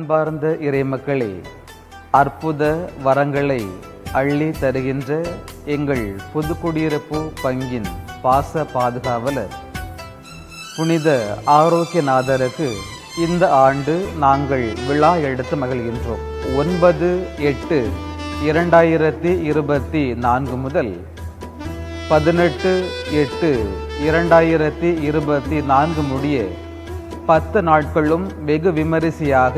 அன்பார்ந்த இறைமக்களே அற்புத வரங்களை அள்ளி தருகின்ற எங்கள் புதுக்குடியிருப்பு பங்கின் பாச பாதுகாவலர் புனித ஆரோக்கியநாதருக்கு இந்த ஆண்டு நாங்கள் விழா எடுத்து மகிழ்கின்றோம். ஒன்பது எட்டு இரண்டாயிரத்தி இருபத்தி நான்கு முதல் பதினெட்டு எட்டு இரண்டாயிரத்தி இருபத்தி நான்கு முடிய பத்து நாட்களும் வெகு விமரிசையாக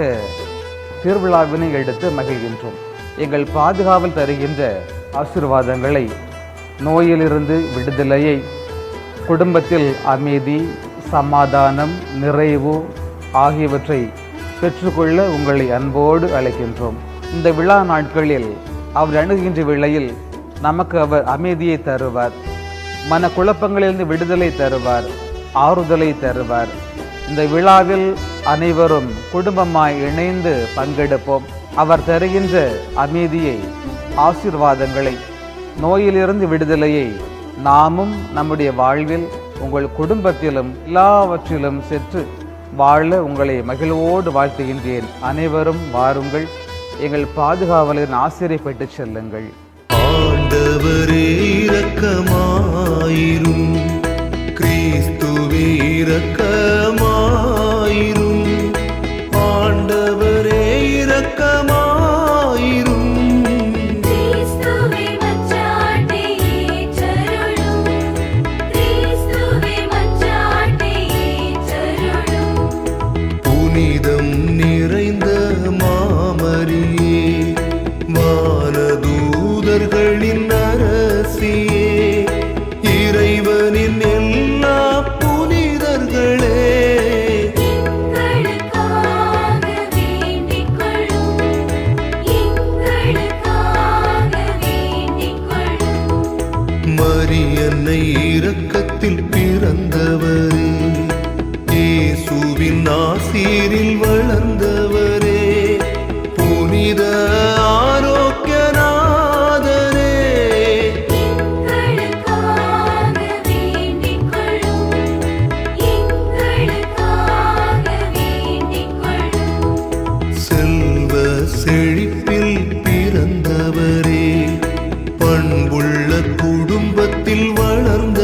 திருவிழாவினை எடுத்து மகிழ்கின்றோம். எங்கள் பாதுகாவல் தருகின்ற ஆசீர்வாதங்களை நோயிலிருந்து விடுதலையை குடும்பத்தில் அமைதி சமாதானம் நிறைவு ஆகியவற்றை பெற்றுக்கொள்ள உங்களை அன்போடு அழைக்கின்றோம். இந்த விழா நாட்களில் அவர் அணுகுகின்ற வேளையில் நமக்கு அவர் அமைதியை தருவார் மன குழப்பங்களிலிருந்து விடுதலை தருவார் ஆறுதலை தருவார். இந்த விழாவில் அனைவரும் குடும்பமாய் இணைந்து பங்கெடுப்போம். அவர் தருகின்ற அமைதியை ஆசீர்வாதங்களை நோயிலிருந்து விடுதலையை நாமும் நம்முடைய வாழ்வில் உங்கள் குடும்பத்திலும் எல்லாவற்றிலும் சென்று வாழ உங்களை மகிழ்வோடு வாழ்த்துகின்றேன். அனைவரும் வாருங்கள். எங்கள் பாதுகாவலரின் ஆசிரியை பெற்று செல்லுங்கள். ஆண்டவரே இரக்கமாயிரும். கிறிஸ்துவே இரக்கமாயிரும் கருணை இரக்கத்தில் பிறந்தவரே. இயேசுவின் ஆசீரில் வளர்ந்த இன்பத்தில் வளர்ந்த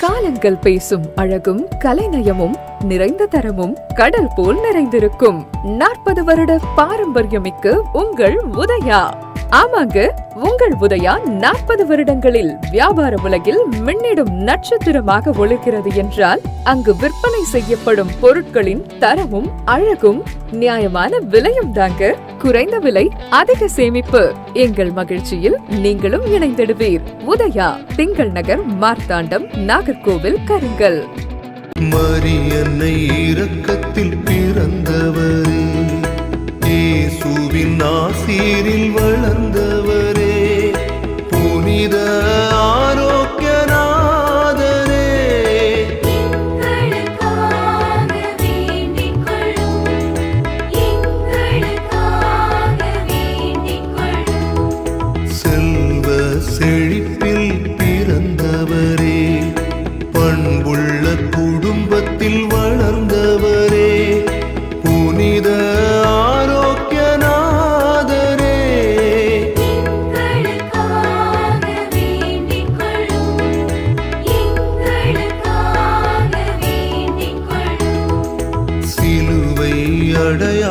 காலங்கள் பேசும் அழகும் கலைநயமும் நிறைந்த தரமும் கடல் போல் நிறைந்திருக்கும். நாற்பது வருட பாரம்பரியமிக்க உங்கள் உதயா. ஆமாங்க உங்கள் உதயா நாற்பது வருடங்களில் வியாபார உலகில் மின்னிடும் நட்சத்திரமாக ஒழுகிறது என்றால் அங்கு விற்பனை செய்யப்படும் பொருட்களின் தரமும் அழகும் நியாயமான விலையும் தாங்க. குறைந்த விலை அதிக சேமிப்பு. எங்கள் மகிழ்ச்சியில் நீங்களும் இணைந்திடுவீர். உதயா திங்கள் நகர் மார்த்தாண்டம் நாகர்கோவில் கருங்கல். மரியன்னை இரக்கத்தில் பிறந்தவரே. இயேசுவின் ஆசீரில் வளர்ந்தவரே புனித ஆ தடையா